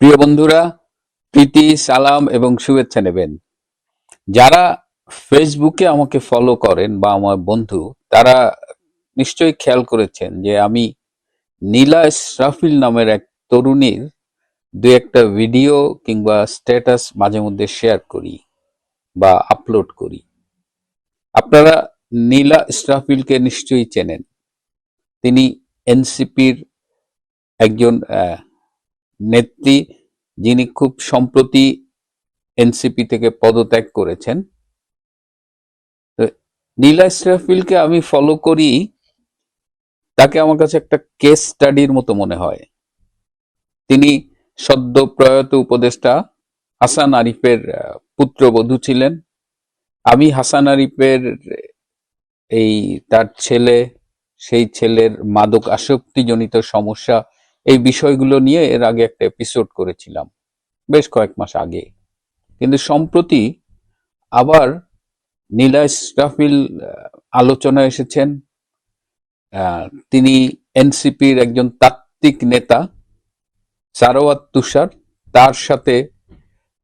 প্রিয় বন্ধুরা, প্রীতি, সালাম এবং শুভেচ্ছা নেবেন। যারা ফেসবুকে আমাকে ফলো করেন বা আমার বন্ধু, তারা নিশ্চয়ই খেয়াল করেছেন যে আমি নীলা ইসরাফিল নামের এক তরুণীর দু একটা ভিডিও কিংবা স্ট্যাটাস মাঝে মধ্যে শেয়ার করি বা আপলোড করি। আপনারা নীলা ইসরাফিলকে নিশ্চয়ই চেনেন। তিনি এনসিপির একজন নেত্রী যিনি খুব সম্প্রতি এনসিপি থেকে পদত্যাগ করেছেন। নীলা ইসরাফিলকে আমি ফলো করি, তাকে আমার কাছে একটা কেস স্টাডির মতো মনে হয়। তিনি সদ্য প্রয়াত উপদেষ্টা হাসান আরিফের পুত্রবধূ ছিলেন। আমি হাসান আরিফের, এই তার ছেলে, সেই ছেলের মাদক আসক্তিজনিত সমস্যা এই বিষয়গুলো নিয়ে এর আগে একটা এপিসোড করেছিলাম বেশ কয়েক মাস আগে। কিন্তু সম্প্রতি আবার নীলা ইসরাফিল আহ, আলোচনায় এসেছেন। তিনি এনসিপির একজন তাত্ত্বিক নেতা সারোয়াত তুষার। তার সাথে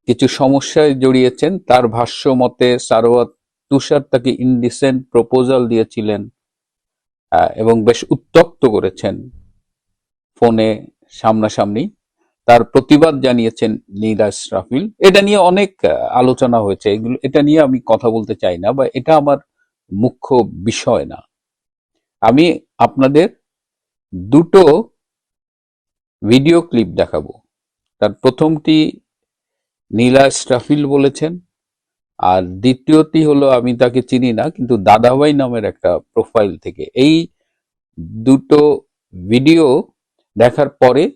কিছু সমস্যায় জড়িয়েছেন। তার ভাষ্য মতে সারোয়াত তুষার তাকে ইনডিসেন্ট প্রপোজাল দিয়েছিলেন এবং বেশ উত্তক্ত করেছেন। ফোনে সামনাসামনি। তার প্রতিবাদ জানিয়েছেন নীরাজ রাফিল এটা নিয়ে অনেক আলোচনা হয়েছে। এগুলো, এটা নিয়ে আমি কথা বলতে চাই না, বা এটা আমার মুখ্য বিষয় না। আমি আপনাদের দুটো ভিডিও ক্লিপ দেখাবো। তার প্রথমটি নীলা স্টাফিল বলেছেন, আর দ্বিতীয়টি হলো, আমি তাকে চিনি না, কিন্তু দাদাভাই নামের একটা প্রোফাইল থেকে। এই দুটো ভিডিও দেখার পরে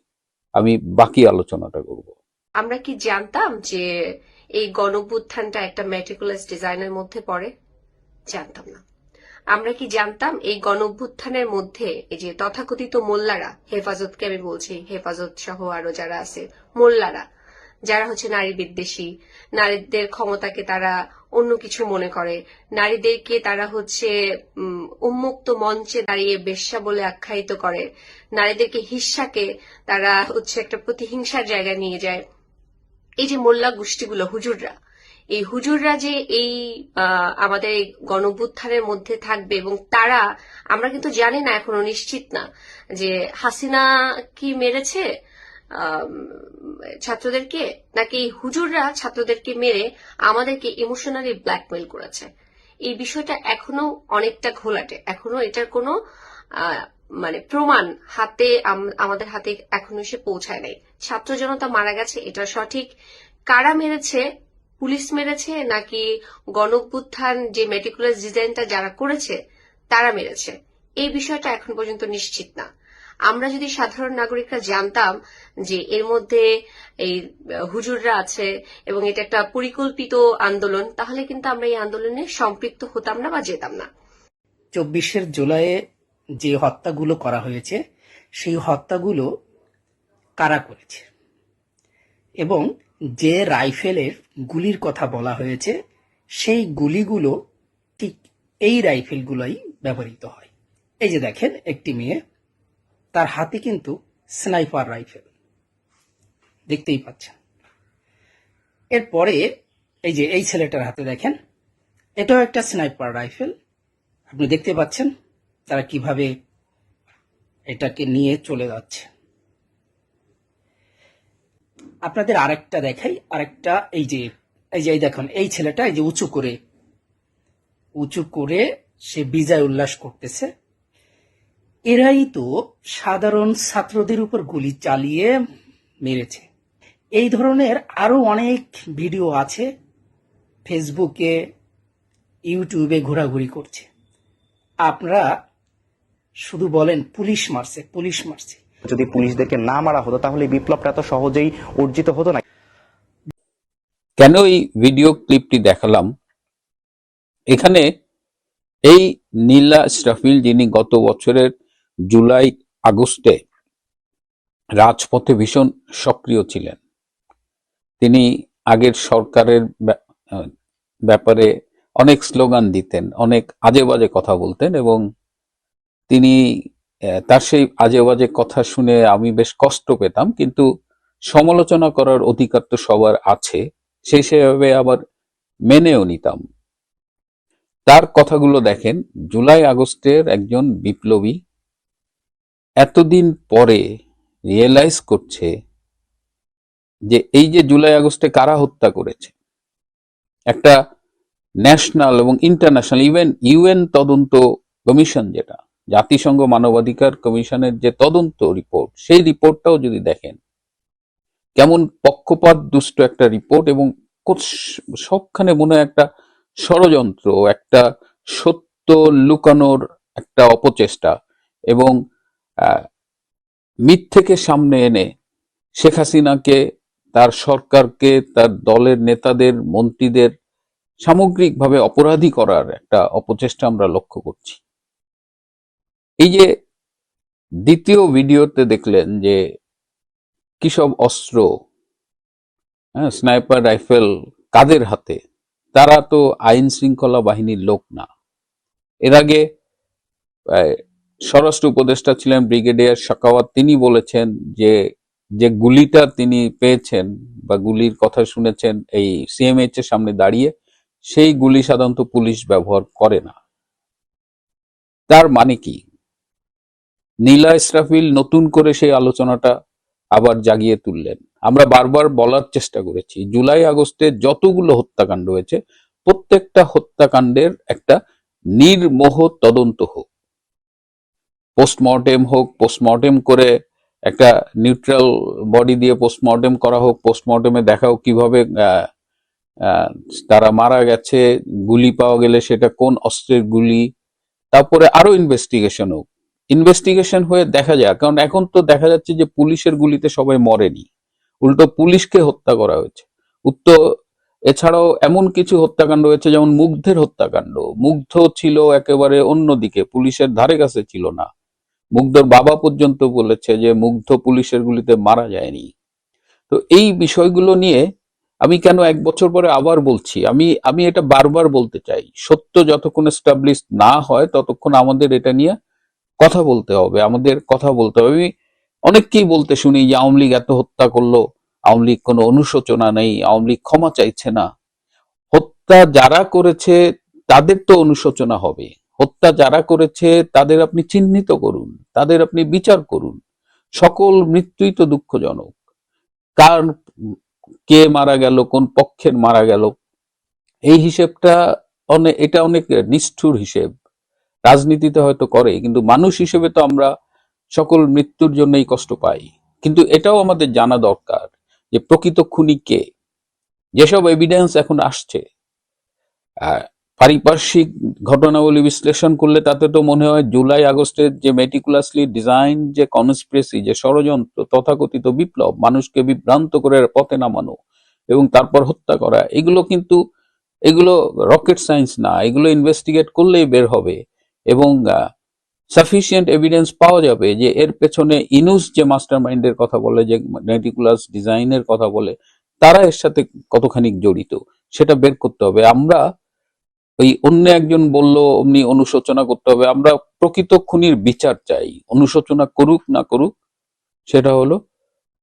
আমি বাকি আলোচনাটা করব। আমরা কি জানতাম যে এই গণভ্যুত্থানটা একটা মেটিকুলাস ডিজাইনের মধ্যে পড়ে? জানতাম না। আমরা কি জানতাম এই গণভ্যুত্থানের মধ্যে এই যে তথাকথিত মোল্লারা, হেফাজতকে আমি বলছি, হেফাজত সহ আরও যারা আছে, মোল্লারা যারা হচ্ছে নারী বিদ্বেষী, নারীদের ক্ষমতাকে তারা অন্য কিছু মনে করে, নারীদেরকে তারা হচ্ছে উন্মুক্ত মঞ্চে দাঁড়িয়ে বেশ্যা বলে আখ্যায়িত করে, নারীদেরকে হিস্সাকে তারা হচ্ছে একটা প্রতিহিংসার জায়গায় নিয়ে যায়। এই যে মোল্লা গোষ্ঠীগুলো, হুজুররা, এই হুজুররা যে এই আমাদের এই গণভ্যুত্থানের মধ্যে থাকবে এবং তারা, আমরা কিন্তু জানি না, এখনও নিশ্চিত না, যে হাসিনা কি মেরেছে ছাত্রদেরকে নাকি হুজুররা ছাত্রদেরকে মেরে আমাদেরকে ইমোশনালি ব্ল্যাকমেল করেছে? এই বিষয়টা এখনও অনেকটা ঘোলাটে। এখনও এটার কোনো মানে প্রমাণ হাতে আমাদের হাতে এখনও এসে পৌঁছায় নাই। ছাত্র জনতা মারা গেছে, এটা সঠিক। কারা মেরেছে? পুলিশ মেরেছে নাকি গণভ্যুত্থান যে মেটিকুলার ডিজাইনটা যারা করেছে, তারা মেরেছে? এই বিষয়টা এখন পর্যন্ত নিশ্চিত না। আমরা যদি সাধারণ নাগরিকরা জানতাম যে এর মধ্যে এই হুজুররা আছে এবং এটা একটা পরিকল্পিত আন্দোলন, তাহলে কিন্তু আমরা এই আন্দোলনে সম্পৃক্ত হতাম না বা যেতাম না। চব্বিশের জুলাইয়ে যে হত্যাগুলো করা হয়েছে, সেই হত্যাগুলো কারা করেছে? এবং যে রাইফেলের গুলির কথা বলা হয়েছে, সেই গুলিগুলো ঠিক এই রাইফেলগুলোই ব্যবহৃত হয়। এই যে দেখেন, একটি মেয়ে তার হাতে কিন্তু স্নাইপার রাইফেল। দেখতেই পাচ্ছেন। এরপরে এই যে এই ছেলেটার হাতে দেখেন, এটাও একটা স্নাইপার রাইফেল। আপনি দেখতে পাচ্ছেন তারা কীভাবে এটাকে নিয়ে চলে যাচ্ছে। আপনাদের আরেকটা দেখাই, আরেকটা এই যে এই যে এই দেখুন, এই ছেলেটা এই যে উঁচু করে উঁচু করে সে বিজয় উল্লাস করতেছে। এরাই তো সাধারণ ছাত্রদের উপর গুলি চালিয়ে মেরেছে। এই ধরনের আরও অনেক ভিডিও আছে ফেসবুকে ইউটিউবে ঘোরাঘুরি করছে। আপনারা শুধু বলেন পুলিশ মারছে পুলিশ মারছে। যদি পুলিশদেরকে না মারা হতো তাহলে বিপ্লবটা এত সহজেই অর্জিত হতো না। কেন এই ভিডিও ক্লিপটি দেখালাম? এখানে এই নীলা স্টাফিল যিনি গত বছরের জুলাই আগস্টে রাজপথে ভীষণ সক্রিয় ছিলেন। তিনি আগের সরকারের ব্যাপারে অনেক স্লোগান দিতেন, অনেক আজে বাজে কথা বলতেন এবং তিনি তার সেই আজে বাজে কথা শুনে আমি বেশ কষ্ট পেতাম, কিন্তু সমালোচনা করার অধিকার তো সবার আছে, সেই সেভাবে আবার মেনেও নিতাম। তার কথাগুলো দেখেন, জুলাই আগস্টের একজন বিপ্লবী এতদিন পরে রিয়েলাইজ করছে যে এই যে জুলাই আগস্টে কারা হত্যা করেছে? একটা ন্যাশনাল এবং ইন্টারন্যাশনাল ইভেন ইউএন তদন্ত কমিশন যেটা, জাতিসংঘ মানবাধিকার কমিশনের যে তদন্ত রিপোর্ট সেই রিপোর্টটাও যদি দেখেন, কেমন পক্ষপাত, দুষ্ট একটা রিপোর্ট এবং সবখানে মনে হয় একটা ষড়যন্ত্র, একটা সত্য লুকানোর একটা অপচেষ্টা এবং মিথ্যেকে সামনে এনে শেখ হাসিনাকে, তার সরকারকে, তার দলের নেতাদের, মন্ত্রীদের সামগ্রিকভাবে অপরাধী করার একটা অপচেষ্টা আমরা লক্ষ্য করছি। এই যে দ্বিতীয় ভিডিওতে দেখলেন যে কি সব অস্ত্র হ্যাঁ স্নাইপার রাইফেল কাদের হাতে? তারা তো আইন শৃঙ্খলা বাহিনীর লোক না। এর আগে স্বরাষ্ট্র উপদেষ্টা ছিলেন ব্রিগেডিয়ার শাকাওয়াত তিনি বলেছেন যে যে গুলিটা তিনি পেয়েছেন বা গুলির কথা শুনেছেন এই সিএমএইচ এর সামনে দাঁড়িয়ে, সেই গুলি সাধারণত পুলিশ ব্যবহার করে না। তার মানে কি? নীলা ইসরাফিল নতুন করে সেই আলোচনাটা আবার জাগিয়ে তুললেন। আমরা বারবার বলার চেষ্টা করেছি, জুলাই আগস্টে যতগুলো হত্যাকাণ্ড হয়েছে, প্রত্যেকটা হত্যাকাণ্ডের একটা নির্মোহ তদন্ত হোক। পোস্টমর্টেম হোক পোস্টমর্টেম করে একটা নিউট্রাল বডি দিয়ে পোস্টমর্টেম করা হোক পোস্টমর্টেমে দেখা হোক কীভাবে তারা মারা গেছে, গুলি পাওয়া গেলে সেটা কোন অস্ত্রের গুলি। তারপরে আরও ইনভেস্টিগেশন হোক। ইনভেস্টিগেশন হয়ে দেখা যায় কারণ এখন তো দেখা যাচ্ছে যে পুলিশের গুলিতে সবাই মরেনি। উল্টো পুলিশকে হত্যা করা হয়েছে। উত্তর, এছাড়াও এমন কিছু হত্যাকাণ্ড হয়েছে, যেমন মুগ্ধের হত্যাকাণ্ড। মুগ্ধ ছিল একেবারে অন্যদিকে, পুলিশের ধারে কাছে ছিল না। মুগ্ধর বাবা পর্যন্ত বলেছে যে মুগ্ধ পুলিশের গুলিতে মারা যায়নি। তো এই বিষয়গুলো নিয়ে আমি কেন এক বছর পরে আবার বলছি, আমি আমি এটা বারবার বলতে চাই। সত্য যতক্ষণ এস্টাবলিশ না হয়, ততক্ষণ আমাদের এটা নিয়ে কথা বলতে হবে, আমাদের কথা বলতে হবে। আমি অনেককেই বলতে শুনি যে আওয়ামী লীগ এত হত্যা করল, আওয়ামী লীগ কোনো অনুশোচনা নেই, আওয়ামী লীগ ক্ষমা চাইছে না। হত্যা যারা করেছে, তাদের তো অনুশোচনা হবে। হত্যা যারা করেছে, তাদের আপনি চিহ্নিত করুন, তাদের আপনি বিচার করুন। সকল মৃত্যুই তো দুঃখজনক। কার কে মারা গেল, কোন পক্ষের মারা গেল, এই হিসেবটা অনেক এটা অনেক নিষ্ঠুর হিসেব। রাজনীতিতে হয়তো করে, কিন্তু মানুষ হিসেবে তো আমরা সকল মৃত্যুর জন্যই কষ্ট পাই। কিন্তু এটাও আমাদের জানা দরকার যে প্রকৃত খুনি কে? যেসব এভিডেন্স এখন আসছে। পারিপার্শ্বিক ঘটনাবলী বিশ্লেষণ করলে তাতে তো মনে হয় জুলাই আগস্টের যে মেটিকুলাসলি ডিজাইন যে কনস্পিরেসি যে ষড়যন্ত্র, তথাকথিত বিপ্লব, মানুষকে বিভ্রান্ত করে পথে নামানো এবং তারপর হত্যা করা, এগুলো কিন্তু, এগুলো রকেট সায়েন্স না, এগুলো ইনভেস্টিগেট করলেই বের হবে এবং সাফিসিয়েন্ট এভিডেন্স পাওয়া যাবে যে এর পেছনে ইনুস যে মাস্টার মাইন্ডের কথা বলে, যে মেটিকুলাস ডিজাইনের কথা বলে, তারা এর সাথে কতখানি জড়িত, সেটা বের করতে হবে। আমরা ওই অন্য একজন বলল, অমনি অনুশোচনা করতে হবে। আমরা প্রকৃত খুনির বিচার চাই। অনুশোচনা করুক না করুক, সেটা হলো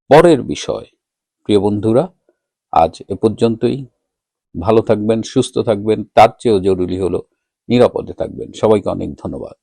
পরের বিষয়। প্রিয় বন্ধুরা, আজ এ পর্যন্তই। ভালো থাকবেন, সুস্থ থাকবেন, তার চেয়েও জরুরি হলো নিরাপদে থাকবেন। সবাইকে অনেক ধন্যবাদ।